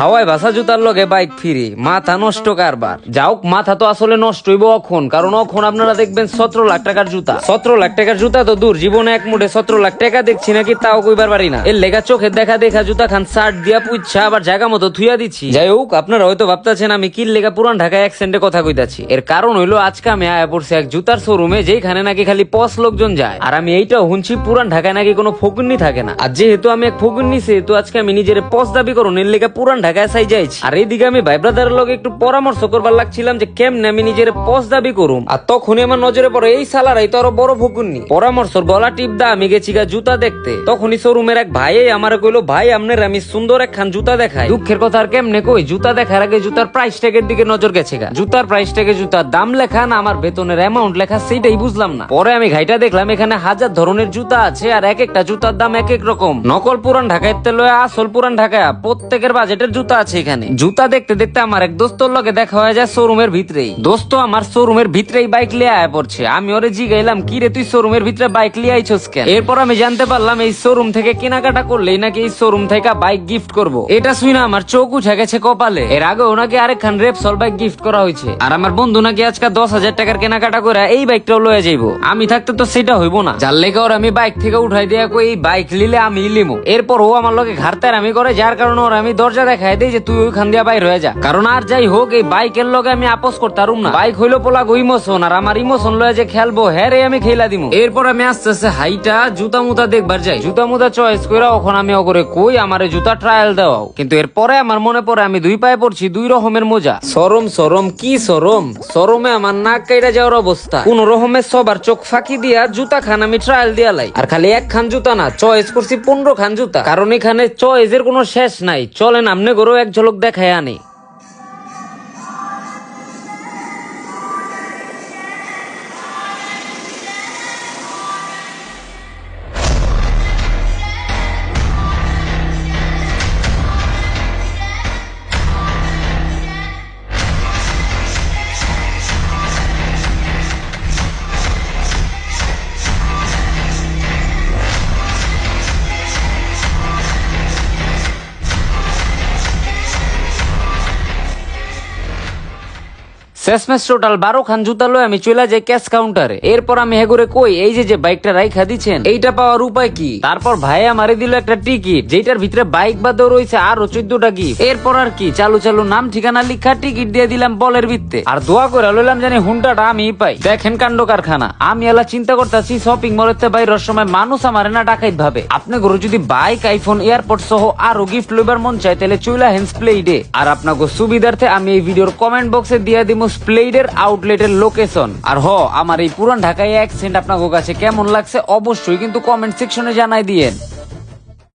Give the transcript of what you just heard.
হাওয়ায় ভাষা জুতার লগে বাইক ফিরি, মাথা নষ্ট কারবার। যাওক মাথা তো আসলে নষ্ট হইব অখন, কারণ অখন আপনারা দেখবেন সতেরো লাখ টাকার জুতা। সতেরো লাখ টাকার জুতা তো দূর, জীবনে এক মুঠে সতেরো লাখ টাকা দেখছি নাকি তাও কইবার পারি না। এর লেখা চোখে দেখা দেখা জুতা খান শার্ট দিয়া পুচ্ছা আবার জায়গা মতো থুইয়া দিচ্ছি। যাই হোক, আপনারা হয়তো ভাবতেছেন আমি কি লেখা পুরান ঢাকায় অ্যাক্সেন্টে কথা কইতাছি। এর কারণ হইল, আজকে আমি আয়া পড়ছি এক জুতার শোরুমে যেখানে নাকি খালি পস লোকজন যায়। আর আমি এইটাও শুনছি, পুরান ঢাকায় নাকি কোনো ফকুন্নি থাকে না। আর যেহেতু আমি এক ফকুন্নি, সেহেতু আজকে আমি নিজের পস দাবি করুন, এর লেখা পুরান ঢাকায় সাই যাইছি। আর এইদিকে আমি ভাই ব্রাদারের লগে একটু পরামর্শ করবার লাগছিলাম যে নিজের দাবি করুম। আর আমার নজরে পড়ে, এই সালারাই তো আরও বড় পরামর্শর গলা টিপ দা, আমি গেছি গা জুতা দেখতে। তখনই শোরুমের এক ভাই আমার ভাই আমি সুন্দর একখান জুতা দেখাই। দুঃখের কথা আর কেমনে কই, জুতা দেখার আগে জুতার প্রাইস ট্যাগের দিকে নজর গেছে গা। জুতার প্রাইস ট্যাগে জুতার দাম লেখা না আমার বেতনের অ্যামাউন্ট লেখা, সেইটাই বুঝলাম না। পরে আমি ঘাইটা দেখলাম, এখানে হাজার ধরনের জুতা আছে আর এক একটা জুতার দাম এক এক রকম। নকল পুরান ঢাকায় লয়ে আসল পুরান ঢাকায়, প্রত্যেকের বাজেটের জুতা আছে এখানে। জুতা দেখতে দেখতে আমার এক দোস্তর লগে দেখা হয়ে যায় শোরুমের ভিতরেই। দোস্ত, আমার শোরুমের ভিতরেই বাইক লিয়ে আয়া পড়ছে। আমি ওরে জিগাইলাম, কি রে, তুই শোরুমের ভিতরে বাইক লিয়ে আইছস কেন? এরপর আমি জানতে পারলাম, এই শোরুম থেকে কেনাকাটা করলেই নাকি এই শোরুম থেকে বাইক গিফট করব। এটা শুই না আমার চোখ উঠে গেছে কপালে। এর আগে ওনাকে আরেকখান রেপসল বাইক গিফট করা হয়েছে। আর আমার বন্ধু নাকি আজকে দশ হাজার টাকার কেনাকাটা করে এই বাইকটাও লয়ে যাইবো। আমি থাকতে তো সেটা হইব না। যার লেগে ওর আমি বাইক থেকে উঠাই দিয়া এই বাইক লিলে আমি লিমো। এরপর ও আমার লগে ঘাড়তার আমি করে, যার কারণে ওর আমি দরজা দেখাই দেই যে তুই ওইখান দিয়া বাইর হয়ে যা। কারণ আর যাই হোক, এই বাইকের লগে আমি আপোষ করতারুম না। বাইক হইল পোলা গো ইমোশন আর আমার ইমোশন লয়ে যে খেলব হ্যাঁ আমি খেলা দিমু। এরপর আমি আস্তে আস্তে হাইটা জুতা মুতা দেখবার যাই। জুতা মুতা চয়েস করে ওখন আমি ওগরে কই আমার জুতা ট্রায়াল দেওয়াও। কিন্তু এরপরে আমার মনে পড়ে, আমি দুই পায়ে পড়ছি, দুই রকমের মোজা। সরম সরম, কি সরম? সরমে আমার নাক কাইরা যাওয়ার অবস্থা। কোন রকমের সবার চোখ ফাঁকি দিয়া জুতা খান আমি ট্রায়াল দিয়া লাই। আর খালি এক খান জুতা না চয়েস করছি পনেরো খান জুতা। কারণ এখানে চয়েসের কোনো শেষ নাই। চলেন আমনে গরু এক ঝলক দেখায় আনি। শেষমেশ টোটাল বারো খান জুতা লয়ে আমি চলে যাই ক্যাশ কাউন্টারে। এরপর আমি হেগুরে কই, এই যে যে বাইকটা রাইখা দিচ্ছেন এইটা পাওয়ার উপায় কি? তারপর ভাই আমারে দিল একটা টিকিট যেটার ভিতরে বাইক বাদেও রয়েছে আরও চোদ্দটা গিফট। এরপর আর কি, চালু চালু নাম, ঠিকানা লিখা, টিকিট দিয়ে দিলাম বলের ভিত্তে। আর দোয়া করে লইলাম জানি হুন্ডাটা আমি পাই। দেখেন কাণ্ড কারখানা। আমি এলা চিন্তা করতেছি শপিং মলেতে বাইরের সময় মানুষ আমার না ডাকাইত ভাবে। আপনি গরু যদি বাইক আইফোন এয়ারপোর্ট সহ আরও গিফট লইবার মন চায়, তাহলে চইলা হ্যান্স প্লেইডে আর আপনাকে সুবিধার্থে আমি এই ভিডিওর কমেন্ট বক্সে দিয়ে দিব স্প্লেইডের আউটলেটের লোকেশন আর হ, আমার এই পুরান ঢাকায় অ্যাক্সেন্ট আপনার কাছে কেমন লাগছে অবশ্যই কিন্তু কমেন্ট সেকশনে জানাই দিয়েন।